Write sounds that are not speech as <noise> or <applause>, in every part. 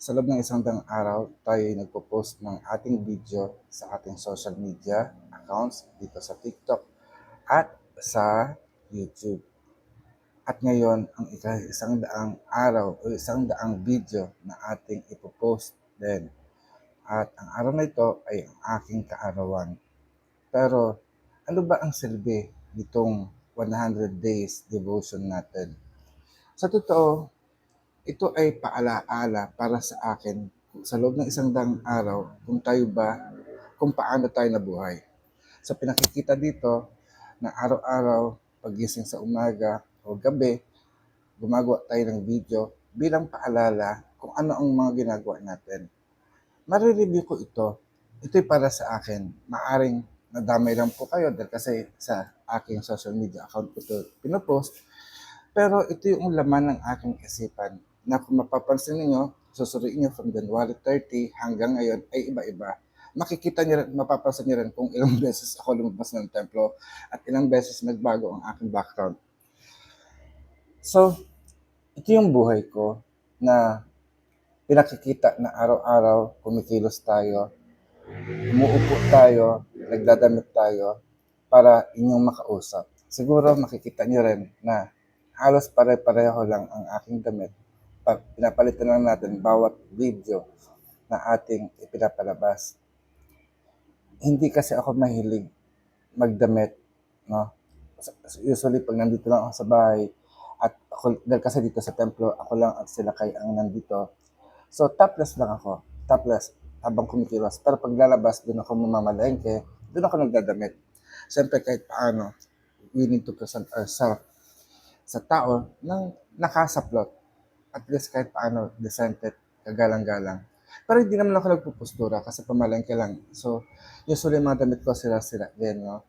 Sa loob ng isang daang araw, tayo ay nagpo-post ng ating video sa ating social media accounts dito sa TikTok at sa YouTube. At ngayon, ang isang daang araw o isang daang video na ating ipopost din. At ang araw na ito ay ang aking kaarawan. Pero ano ba ang silbi nitong 100 days devotion natin? Sa totoo, ito ay paalaala para sa akin sa loob ng isang daang araw kung tayo ba, kung paano tayo nabuhay. Sa pinakikita dito na araw-araw, pagising sa umaga o gabi, gumagawa tayo ng video bilang paalala kung ano ang mga ginagawa natin. Marireview ko ito. Ito'y para sa akin. Maaring nadamay lang po kayo dahil kasi sa aking social media account ko ito pinopost. Pero ito yung laman ng aking isipan na kung mapapansin ninyo, susuriin nyo from January 30 hanggang ngayon ay iba-iba. Makikita nyo rin, mapapansin nyo rin kung ilang <laughs> beses ako lumabas ng templo at ilang beses nagbago ang aking background. So, ito yung buhay ko na pinakikita na araw-araw kumikilos tayo, umuupo tayo, nagdadamit tayo para inyong makausap. Siguro makikita nyo rin na halos pare-pareho lang ang aking damit. Pa- Pinapalitan lang natin bawat video na ating ipinapalabas. Hindi kasi ako mahilig magdamit, no? Usually pag nandito lang ako sa bahay, at ako, dahil kasi dito sa templo, ako lang at sila kay ang nandito. So, topless lang ako. Topless habang kumikilos. Pero pag lalabas, doon ako mamamalengke, doon ako nagdadamit. Siyempre, kahit paano, we need to present ourselves sa tao nang nakasaplot. At least kahit paano, decented, kagalang-galang. Pero hindi naman ako nagpupustura kasi pamalengke lang. So, usually mga damit ko sila-sila din, no?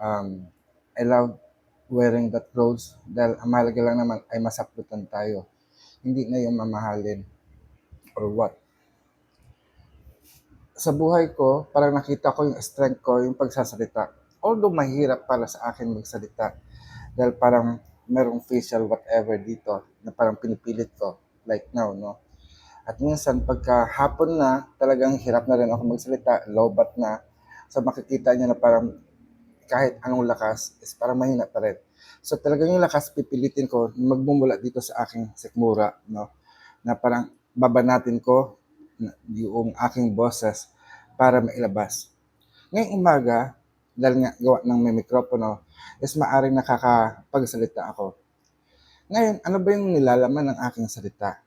Um, I love wearing that clothes dahil ang mahalaga lang naman ay masaplutan tayo. Hindi na yung mamahalin or what. Sa buhay ko, parang nakita ko yung strength ko, yung pagsasalita. Although mahirap para sa akin magsalita dahil parang merong facial whatever dito na parang pinipilit ko like now, no? At minsan pagka hapon na, talagang hirap na rin ako magsalita, lobat na. So makikita niya na parang kahit anong lakas is parang mahina pa rin. So talagang yung lakas pipilitin ko magmumula dito sa aking sikmura, no? Na parang babanatin ko yung aking boses para mailabas. Ngayong umaga, dahil nga gawa ng may mikropono, is maaring nakakapagsalita ako. Ngayon, ano ba yung nilalaman ng aking salita?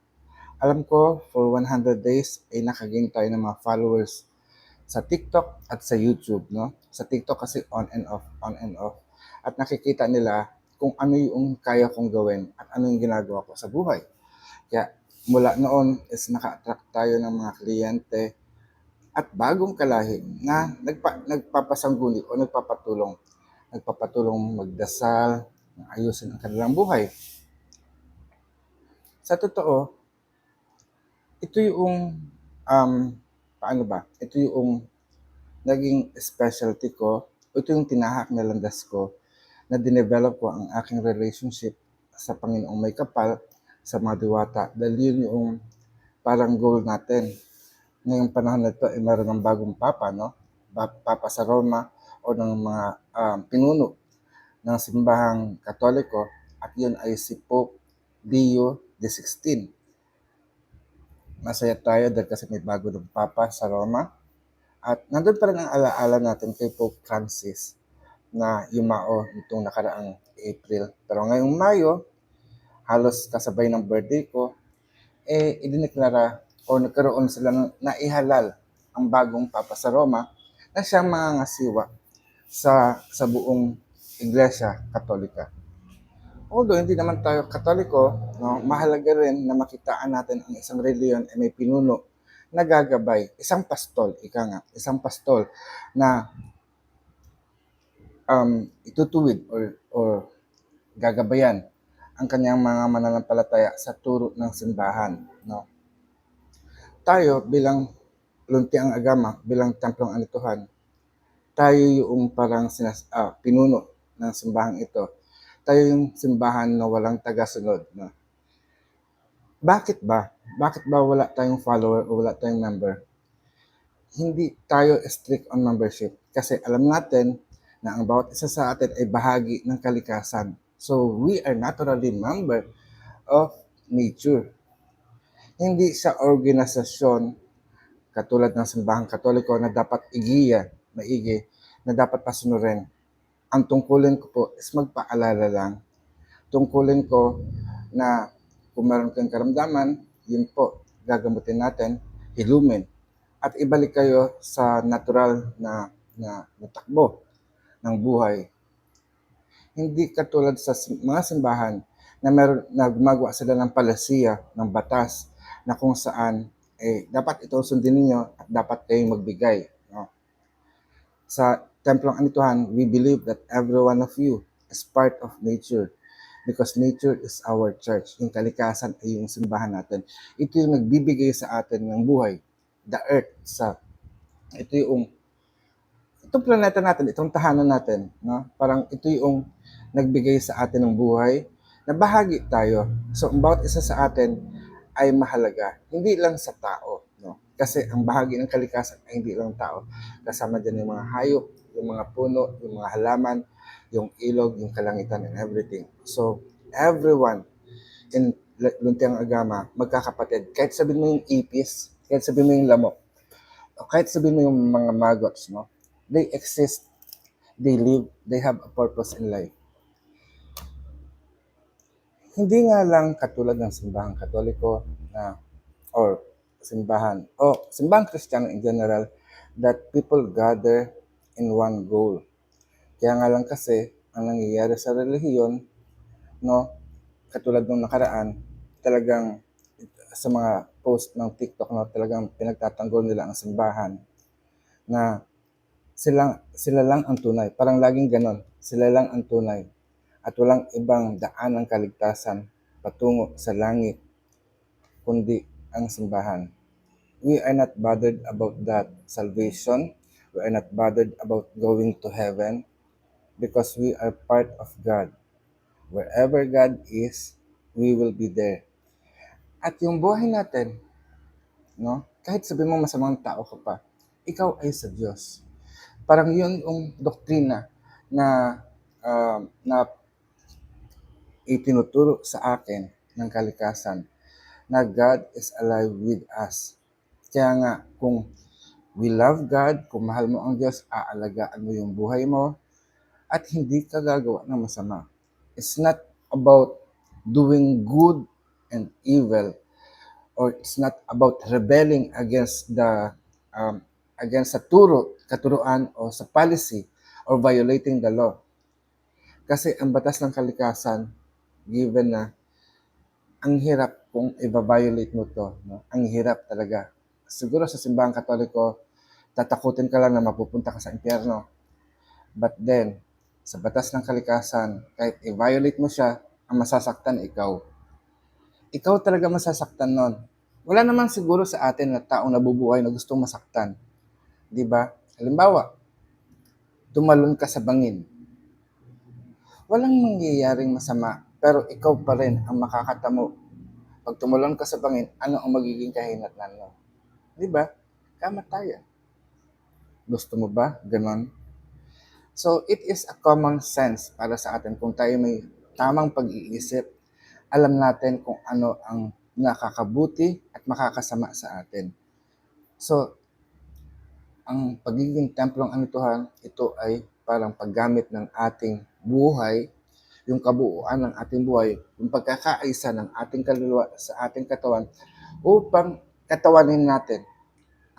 Alam ko, for 100 days, ay nakagain tayo ng mga followers sa TikTok at sa YouTube, no? Sa TikTok kasi on and off, on and off. At nakikita nila kung ano yung kaya kong gawin at ano yung ginagawa ko sa buhay. Kaya mula noon is naka-attract tayo ng mga kliyente at bagong kalahi na nagpa, nagpapasangguni o nagpapatulong. Nagpapatulong magdasal, ayusin ang kanilang buhay. Sa totoo, ito yung, um, paano ba? Ito yung naging specialty ko, ito yung tinahak na landas ko na dinevelop ko ang aking relationship sa Panginoong may kapal, sa mga diwata. Dahil yun yung parang goal natin. Ngayong panahon na ito, ay meron ng bagong papa, no? Papa sa Roma o ng mga um, pinuno ng simbahang katoliko at yun ay si Pope Leo XVI. Masaya tayo dahil kasi may bago ng papa sa Roma. At nandun pa rin ang alaala natin kay Pope Francis na yumao nitong nakaraang April. Pero ngayong Mayo, halos kasabay ng birthday ko, eh, idineklara o nagkaroon sila ng naihalal ang bagong Papa sa Roma na siyang mangangasiwa sa, sa buong Iglesia Katolika. Although hindi naman tayo katoliko, no, mahalaga rin na makitaan natin ang isang reliyon ay may pinuno na gagabay, isang pastol, ika nga, isang pastol na um, itutuwid or, or gagabayan ang kanyang mga mananampalataya sa turo ng simbahan. No? Tayo bilang luntiang agama, bilang templong anituhan, tayo yung parang sinas, ah, pinuno ng simbahan ito. Tayo yung simbahan na walang tagasunod. No? Bakit ba? Bakit ba wala tayong follower o wala tayong member? Hindi tayo strict on membership kasi alam natin na ang bawat isa sa atin ay bahagi ng kalikasan. So, we are naturally member of nature. Hindi sa organisasyon katulad ng simbahang katoliko na dapat igiya, maigi, na dapat pasunurin. Ang tungkulin ko po is magpaalala lang. Tungkulin ko na kung meron kang karamdaman, yun po, gagamutin natin, hilumin, at ibalik kayo sa natural na, na, na ng buhay. Hindi katulad sa mga simbahan na meron na gumagawa sila ng palasiya, ng batas, na kung saan eh, dapat ito sundin ninyo at dapat kayong magbigay. No? Sa templong anituhan, we believe that every one of you is part of nature because nature is our church. Yung kalikasan ay yung simbahan natin. Ito yung nagbibigay sa atin ng buhay. The earth, sa ito yung itong planeta natin, itong tahanan natin, no? Parang ito yung nagbigay sa atin ng buhay na bahagi tayo. So, ang bawat isa sa atin ay mahalaga. Hindi lang sa tao, no? Kasi ang bahagi ng kalikasan ay hindi lang tao. Kasama dyan yung mga hayop, yung mga puno, yung mga halaman, yung ilog, yung kalangitan, and everything. So, everyone in Luntiang Agama, magkakapatid. Kahit sabihin mo yung ipis, kahit sabihin mo yung lamok, o kahit sabihin mo yung mga maggots, no? They exist, they live, they have a purpose in life. Hindi nga lang katulad ng simbahang katoliko na or simbahan o simbahang kristyano in general that people gather in one goal. Kaya nga lang kasi ang nangyayari sa relihiyon, no, katulad nung nakaraan, talagang sa mga post ng TikTok no, talagang pinagtatanggol nila ang simbahan na sila, sila lang ang tunay. Parang laging ganon. Sila lang ang tunay. At walang ibang daan ng kaligtasan patungo sa langit, kundi ang simbahan. We are not bothered about that salvation. We are not bothered about going to heaven because we are part of God. Wherever God is, we will be there. At yung buhay natin, no? Kahit sabihin mo masamang tao ka pa, ikaw ay sa Diyos. Parang yun yung doktrina na ah, na itinuturo sa akin ng kalikasan na God is alive with us. Kaya nga, kung we love God, kung mahal mo ang Diyos, aalagaan mo yung buhay mo at hindi ka gagawa ng masama. It's not about doing good and evil or it's not about rebelling against the um, against sa turo, katuruan o sa policy or violating the law. Kasi ang batas ng kalikasan, given na ang hirap kung i-violate mo to. No? Ang hirap talaga. Siguro sa simbahang katoliko, tatakutin ka lang na mapupunta ka sa impyerno. But then, sa batas ng kalikasan, kahit i-violate mo siya, ang masasaktan ikaw. Ikaw talaga masasaktan nun. Wala naman siguro sa atin na taong nabubuhay na gustong masaktan. Di ba? Halimbawa, tumalon ka sa bangin. Walang mangyayaring masama, pero ikaw pa rin ang makakatamo. Pag tumalon ka sa bangin, ano ang magiging kahinatnan mo? Di ba? Kamatayan. Gusto mo ba? Ganon. So, it is a common sense para sa atin kung tayo may tamang pag-iisip, alam natin kung ano ang nakakabuti at makakasama sa atin. So, ang pagiging templong anituhan, ito ay parang paggamit ng ating buhay, yung kabuuan ng ating buhay, yung pagkakaisa ng ating kaluluwa sa ating katawan upang katawanin natin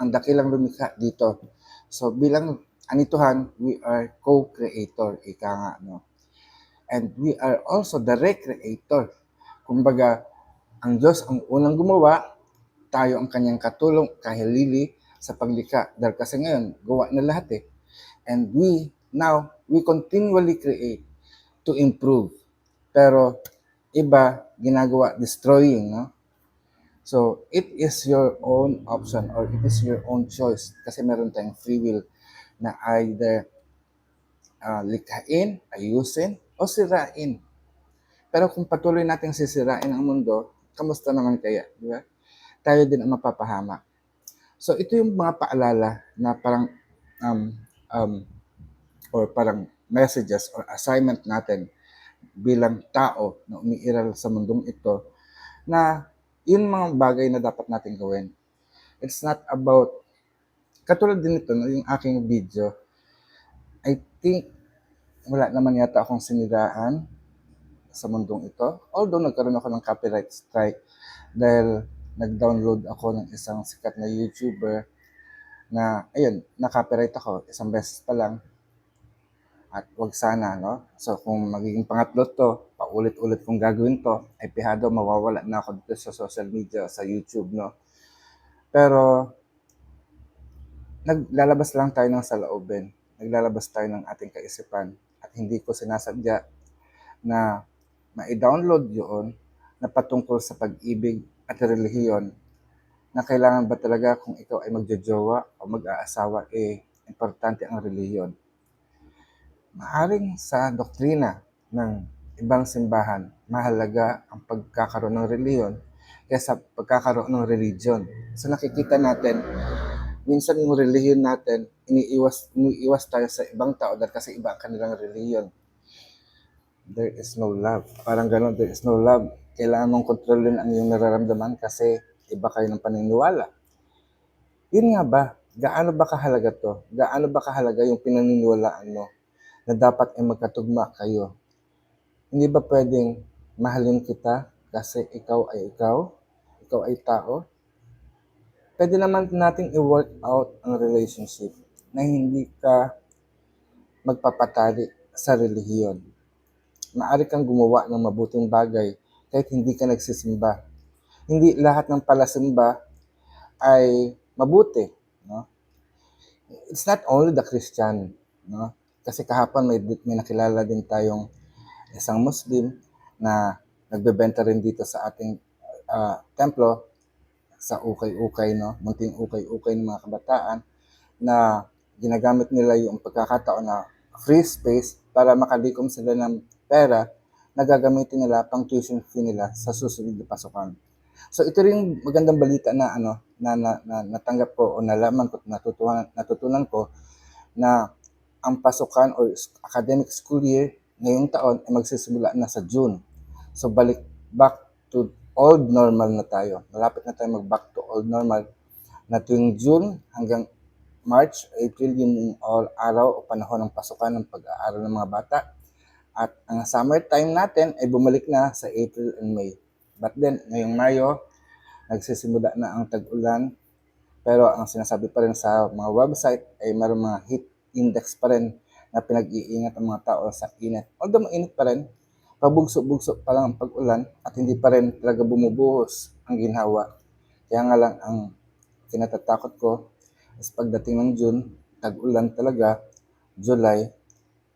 ang dakilang lumikha dito. So bilang anituhan, we are co-creator, ika nga, no? And we are also the recreator. Kumbaga, ang Diyos ang unang gumawa, tayo ang kanyang katulong, kahilili sa paglikha. Dahil kasi ngayon, gawa na lahat eh. And we, now, we continually create to improve. Pero, iba, ginagawa, destroying, no? So, it is your own option or it is your own choice kasi meron tayong free will na either ah, likhain, ayusin, o sirain. Pero kung patuloy natin sisirain ang mundo, kamusta naman kaya? Di ba? tayo din ang mapapahamak. So ito yung mga paalala na parang um, um, or parang messages or assignment natin bilang tao na umiiral sa mundong ito na yun mga bagay na dapat natin gawin. It's not about, katulad din ito, yung aking video, I think wala naman yata akong siniraan sa mundong ito. Although nagkaroon ako ng copyright strike dahil nag-download ako ng isang sikat na YouTuber na, ayun, na-copyright ako isang beses pa lang. At wag sana, no? So kung magiging pangatlo to, paulit-ulit kong gagawin to, ay pihado mawawala na ako dito sa social media, sa YouTube, no? Pero, naglalabas lang tayo ng saloobin. Naglalabas tayo ng ating kaisipan. At hindi ko sinasadya na ma-download yun na patungkol sa pag-ibig at relihiyon na kailangan ba talaga kung ikaw ay magjojowa o mag-aasawa, eh, importante ang relihiyon. Maaring sa doktrina ng ibang simbahan, mahalaga ang pagkakaroon ng reliyon kaysa pagkakaroon ng religion. So nakikita natin, minsan yung relihiyon natin, iniiwas, iniiwas tayo sa ibang tao dahil kasi iba ang kanilang relihiyon. There is no love. Parang ganun, there is no love. Kailangan mong kontrolin ang iyong nararamdaman kasi iba kayo ng paniniwala. Yun nga ba, gaano ba kahalaga to? Gaano ba kahalaga yung pinaniniwalaan mo na dapat ay magkatugma kayo? Hindi ba pwedeng mahalin kita kasi ikaw ay ikaw? Ikaw ay tao? Pwede naman nating i-work out ang relationship na hindi ka magpapatali sa relihiyon. Maari kang gumawa ng mabuting bagay kahit hindi ka nagsisimba. Hindi lahat ng palasimba ay mabuti. No? It's not only the Christian. No? Kasi kahapon may, may nakilala din tayong isang Muslim na nagbebenta rin dito sa ating ah, templo sa ukay-ukay, no? munting ukay-ukay ng mga kabataan na ginagamit nila yung pagkakataon na free space para makalikom sila ng pera na gagamitin nila pang tuition fee nila sa susunod na pasukan. So ito rin magandang balita na ano na, na, na natanggap ko o nalaman ko natutunan natutunan ko na ang pasukan or academic school year ngayong taon ay magsisimula na sa June. So balik back to old normal na tayo. Malapit na tayo mag back to old normal na tuwing June hanggang March, April, yun all araw o panahon ng pasukan ng pag-aaral ng mga bata. At ang summer time natin ay bumalik na sa April and May. But then, ngayong Mayo, nagsisimula na ang tag-ulan. Pero ang sinasabi pa rin sa mga website ay mayroong mga heat index pa rin na pinag-iingat ang mga tao sa init. Although mainit pa rin, pabugso-bugso pa lang ang pag-ulan at hindi pa rin talaga bumubuhos ang ginhawa. Kaya nga lang ang kinatatakot ko is pagdating ng June, tag-ulan talaga, July,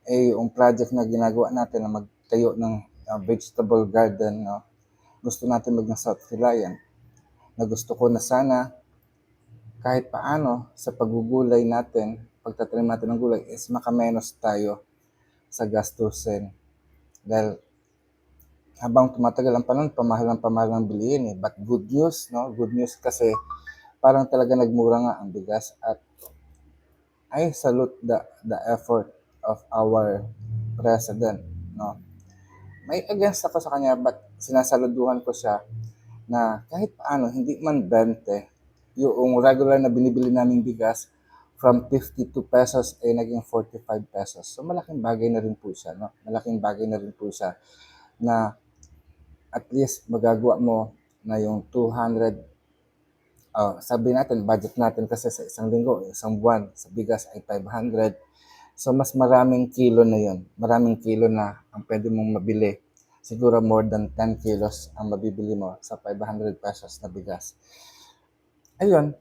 eh yung project na ginagawa natin na magtayo ng uh, vegetable garden, no? gusto natin mag South Hilayan, na gusto ko na sana kahit paano sa paggugulay natin, pagtatanim natin ng gulay, is makamenos tayo sa gastusin. Dahil habang tumatagal ang panahon, pamahal ang pamahal ng bilihin eh. But good news, no? Good news kasi parang talaga nagmura nga ang bigas at I salute the the effort of our president, no? May against ako sa kanya but sinasaluduhan ko siya na kahit paano hindi man 20 yung regular na binibili naming bigas from 52 pesos ay naging 45 pesos. So malaking bagay na rin po siya, no? Malaking bagay na rin po siya na at least magagawa mo na yung 200 uh, sabi natin, budget natin kasi sa isang linggo, isang buwan, sa bigas ay 500. So, mas maraming kilo na yun. Maraming kilo na ang pwede mong mabili. Siguro more than 10 kilos ang mabibili mo sa 500 pesos na bigas. Ayun.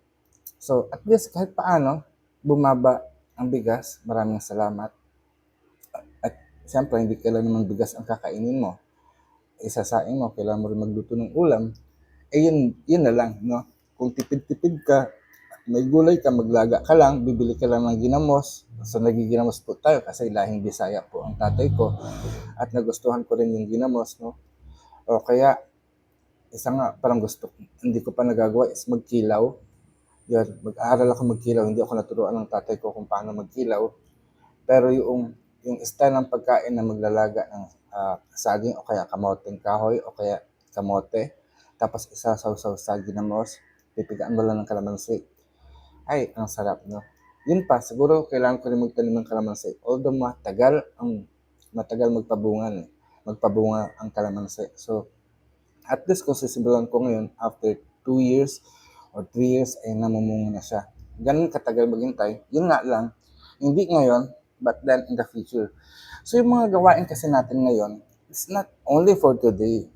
So, at least kahit paano, bumaba ang bigas. Maraming salamat. At siyempre, hindi kailan naman bigas ang kakainin mo. Isasain mo, kailangan mo rin magluto ng ulam. Eh, yun, yun na lang, no? Kung tipid-tipid ka, may gulay ka, maglaga ka lang, bibili ka lang ng ginamos. So, nagiginamos po tayo kasi lahing Bisaya po ang tatay ko. At nagustuhan ko rin yung ginamos, no? O kaya, isa nga parang gusto, hindi ko pa nagagawa is magkilaw. Yun, mag-aaral ako magkilaw. Hindi ako naturuan ng tatay ko kung paano magkilaw. Pero yung, yung style ng pagkain na maglalaga ng ah, saging o kaya kamoteng kahoy o kaya kamote, tapos isasaw-saw sa ginamos, pipigaan mo lang ng kalamansi. Ay, ang sarap, no? Yun pa, siguro kailangan ko rin magtanim ng kalamansi. Although matagal ang matagal magpabungan, eh. magpabunga ang kalamansi. So, at least kung sisimulan ko ngayon, after 2 years or 3 years, ay namumunga na siya. Ganun katagal maghintay. Yun nga lang, hindi ngayon, but then in the future. So, yung mga gawain kasi natin ngayon, it's not only for today.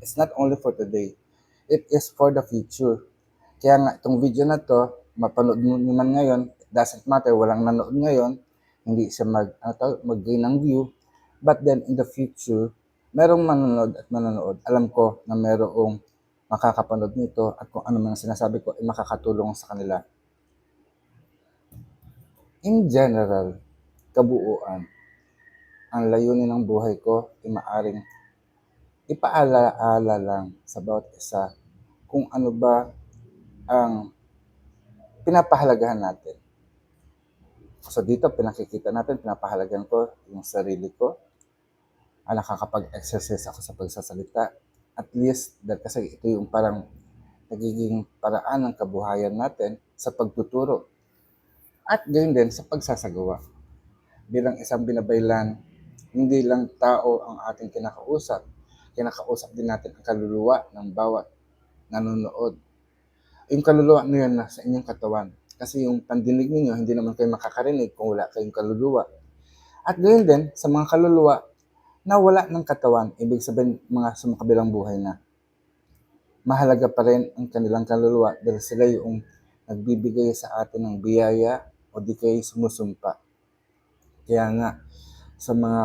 It's not only for today. It is for the future. Kaya nga, itong video na to, mapanood mo naman ngayon, doesn't matter, walang nanood ngayon, hindi siya mag, ano mag-gain ng view. But then, in the future, merong manonood at manonood. Alam ko na merong makakapanood nito at kung ano man ang sinasabi ko ay makakatulong sa kanila. In general, kabuuan, ang layunin ng buhay ko ay maaring ipaalaala lang sa bawat isa kung ano ba ang pinapahalagahan natin. So dito, pinakikita natin, pinapahalagahan ko yung sarili ko, ah, nakakapag-exercise ako sa pagsasalita. At least, dahil kasi ito yung parang nagiging paraan ng kabuhayan natin sa pagtuturo. At gayon din sa pagsasagawa. Bilang isang binabaylan, hindi lang tao ang ating kinakausap. Kinakausap din natin ang kaluluwa ng bawat nanonood. Yung kaluluwa na yun nasa inyong katawan. Kasi yung pandinig ninyo, hindi naman kayo makakarinig kung wala kayong kaluluwa. At gayon din, sa mga kaluluwa na wala ng katawan, ibig sabihin mga sumakabilang buhay na. Mahalaga pa rin ang kanilang kaluluwa dahil sila yung nagbibigay sa atin ng biyaya o di kayo sumusumpa. Kaya nga, sa mga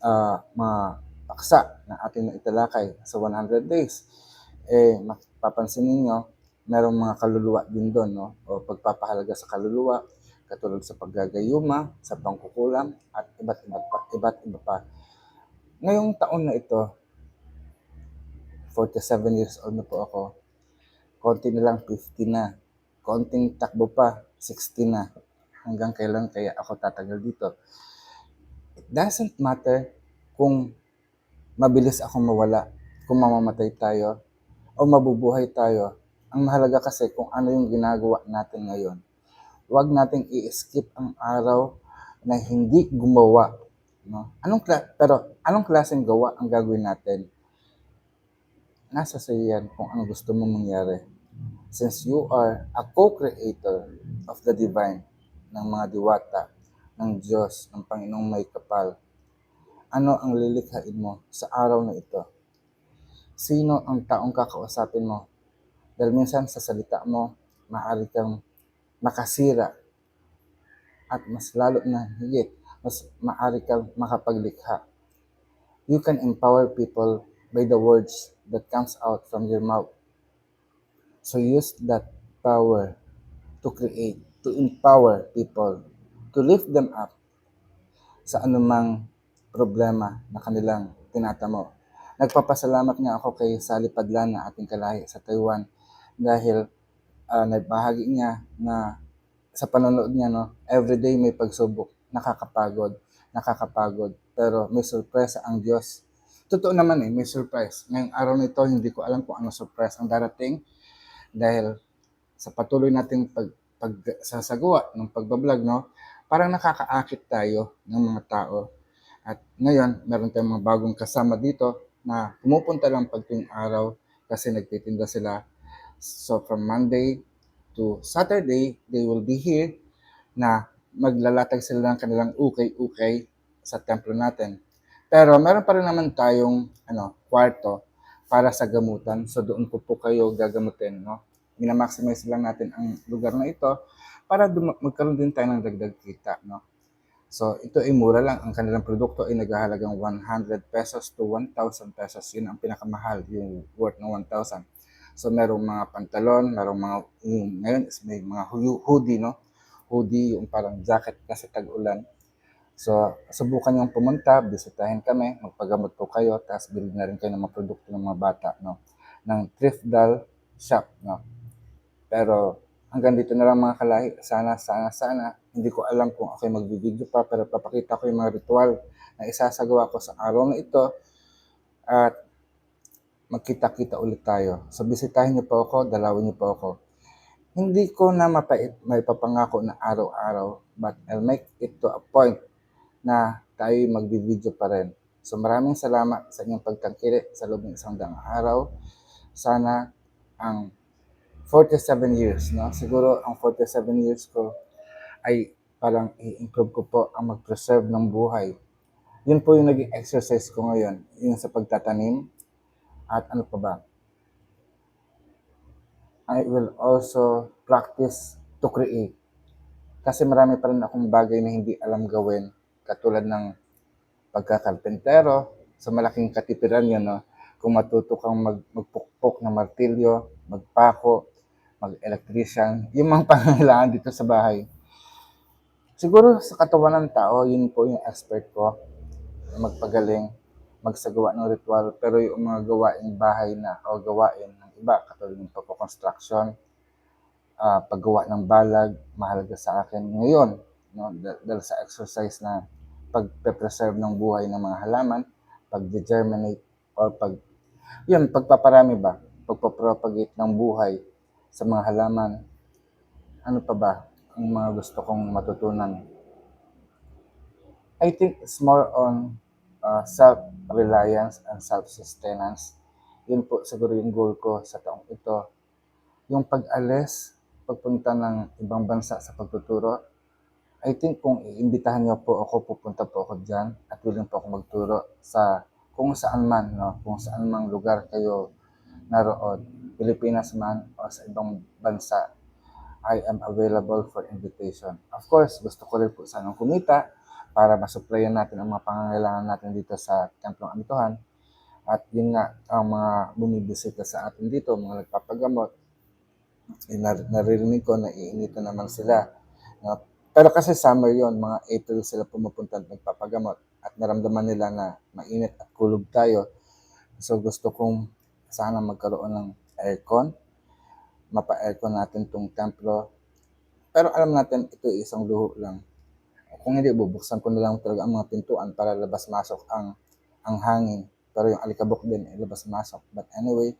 ah, mga paksa na ating naitalakay sa 100 days, eh, mapapansin ninyo, merong mga kaluluwa din doon, no? O pagpapahalaga sa kaluluwa, katulad sa paggagayuma, sa pangkukulam, at iba't iba pa. Iba't iba pa. Ngayong taon na ito, 47 years old na po ako, konti na lang 50 na, konting takbo pa, 60 na, hanggang kailan kaya ako tatagal dito. It doesn't matter kung mabilis akong mawala, kung mamamatay tayo, o mabubuhay tayo. Ang mahalaga kasi kung ano yung ginagawa natin ngayon. Huwag nating i-skip ang araw na hindi gumawa. No? Anong kla- pero anong klaseng gawa ang gagawin natin? Nasa sa yan kung ano gusto mong mangyari. Since you are a co-creator of the divine, ng mga diwata, ng Diyos, ng Panginoong may kapal, ano ang lilikhain mo sa araw na ito? Sino ang taong kakausapin mo? Dahil minsan sa salita mo, maaari kang makasira at mas lalo na higit, mas maaari kang makapaglikha. You can empower people by the words that comes out from your mouth. So use that power to create, to empower people, to lift them up sa anumang problema na kanilang tinatamo. Nagpapasalamat nga ako kay Sally Padlan na ating kalahi sa Taiwan dahil ah, nagbahagi niya na sa panonood niya, no, everyday may pagsubok, nakakapagod, nakakapagod, pero may sorpresa ang Diyos. Totoo naman eh, may surprise. Ngayong araw na ito, hindi ko alam kung ano surprise ang darating dahil sa patuloy nating pag, pagsasagawa ng pagbablog, no, parang nakakaakit tayo ng mga tao. At ngayon, meron tayong mga bagong kasama dito na pumupunta lang pag tuwing araw kasi nagtitinda sila. So from Monday to Saturday, they will be here na maglalatag sila ng kanilang ukay-ukay sa templo natin. Pero meron pa rin naman tayong ano, kwarto para sa gamutan. So doon po po kayo gagamutin. No? Minamaximize lang natin ang lugar na ito para magkaroon din tayo ng dagdag kita. No? So ito ay mura lang. Ang kanilang produkto ay naghahalagang 100 pesos to 1,000 pesos. Yun ang pinakamahal, yung worth ng 1,000. So merong mga pantalon, merong mga, yung, ngayon may mga hoodie, no? Hoodie, yung parang jacket kasi tag-ulan. So, subukan niyong pumunta, bisitahin kami, magpagamot po kayo, tapos bilhin na rin kayo ng mga produkto ng mga bata, no? ng thrift doll shop. No? Pero hanggang dito na lang mga kalahi. Sana, sana, sana. Hindi ko alam kung ako'y magbibideo pa pero papakita ko yung mga ritual na isasagawa ko sa araw na ito at magkita-kita ulit tayo. So bisitahin niyo po ako, dalawin niyo po ako. Hindi ko na mapait, may papangako na araw-araw but I'll make it to a point na tayo magbibideo pa rin. So maraming salamat sa inyong pagtangkili sa loob ng isang daang araw. Sana ang 47 years, no? Siguro ang 47 years ko ay parang i-improve ko po ang mag-preserve ng buhay. Yun po yung naging exercise ko ngayon, yung sa pagtatanim at ano pa ba. I will also practice to create. Kasi marami pa rin akong bagay na hindi alam gawin, katulad ng pagkakarpentero, sa malaking katipiran yun, no? Kung matuto kang mag, magpukpok ng martilyo, magpako, mag-electrician, yung mga <laughs> pangangailangan dito sa bahay. Siguro sa katawan ng tao, yun po yung expert ko, magpagaling, magsagawa ng ritual, pero yung mga gawaing bahay na o gawain iba, katulad ng pagko-construction, ah, paggawa ng balag, mahalaga sa akin ngayon, no? dah- dahil sa exercise na pagpe-preserve ng buhay ng mga halaman, pag-germinate, or pag, yun, pagpaparami ba, pagpapropagate ng buhay sa mga halaman, ano pa ba ang mga gusto kong matutunan? I think it's more on uh, self-reliance and self-sustenance. Yun po siguro yung goal ko sa taong ito. Yung pag-alis, pagpunta ng ibang bansa sa pagtuturo, I think kung iimbitahan niyo po ako, pupunta po ako dyan at willing po ako magturo sa kung saan man, no? kung saan mang lugar kayo naroon, Pilipinas man o sa ibang bansa, I am available for invitation. Of course, gusto ko rin po sanang kumita para masuplayan natin ang mga pangangailangan natin dito sa Templong Amituhan. At yun nga, ang mga bumibisita sa atin dito, mga nagpapagamot, eh, nar- naririnig ko na iinitan naman sila. No? Pero kasi summer yon mga April sila pumupunta at nagpapagamot at naramdaman nila na mainit at kulog tayo. So gusto kong sana magkaroon ng aircon, mapa-aircon natin tong templo. Pero alam natin, ito isang luho lang. Kung hindi, bubuksan ko na lang talaga ang mga pintuan para labas-masok ang ang hangin. Pero yung alikabok din, ay labas-masok. But anyway,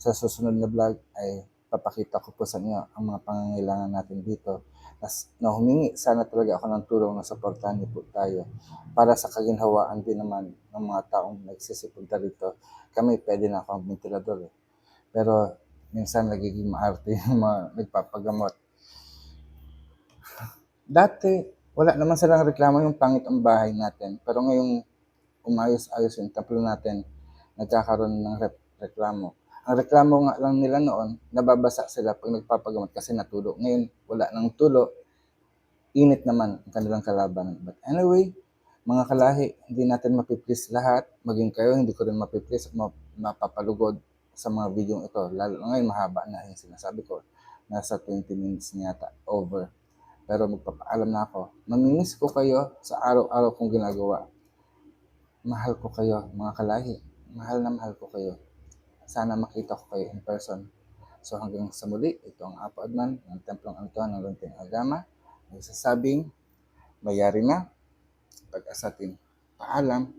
sa susunod na vlog ay papakita ko po sa inyo ang mga pangangailangan natin dito. Nas, na humingi sana talaga ako ng tulong na suportahan niyo po tayo para sa kaginhawaan din naman ng mga taong nagsisipunta dito. Kami pwede na akong ventilador eh. Pero minsan nagiging maarte <laughs> yung mga nagpapagamot. Dati, wala naman silang reklamo yung pangit ang bahay natin. Pero ngayong umayos-ayos yung templo natin, nagkakaroon ng rep- reklamo. Ang reklamo nga lang nila noon, nababasa sila pag nagpapagamot kasi natulo. Ngayon, wala nang tulo. Init naman ang kanilang kalaban. But anyway, mga kalahi, hindi natin mapiplease lahat. Maging kayo, hindi ko rin mapiplease at ma- mapapalugod sa mga video ito. Lalo ngayon, mahaba na yung sinasabi ko. Nasa 20 minutes na yata, over. Pero magpapaalam na ako. Mamimiss ko kayo sa araw-araw kong ginagawa. Mahal ko kayo, mga kalahi. Mahal na mahal ko kayo. Sana makita ko kayo in person. So hanggang sa muli, ito ang Apo Adman ng Templong Antuan ng Lunting Agama. Nagsasabing, mayari na, pag-asatin. Paalam.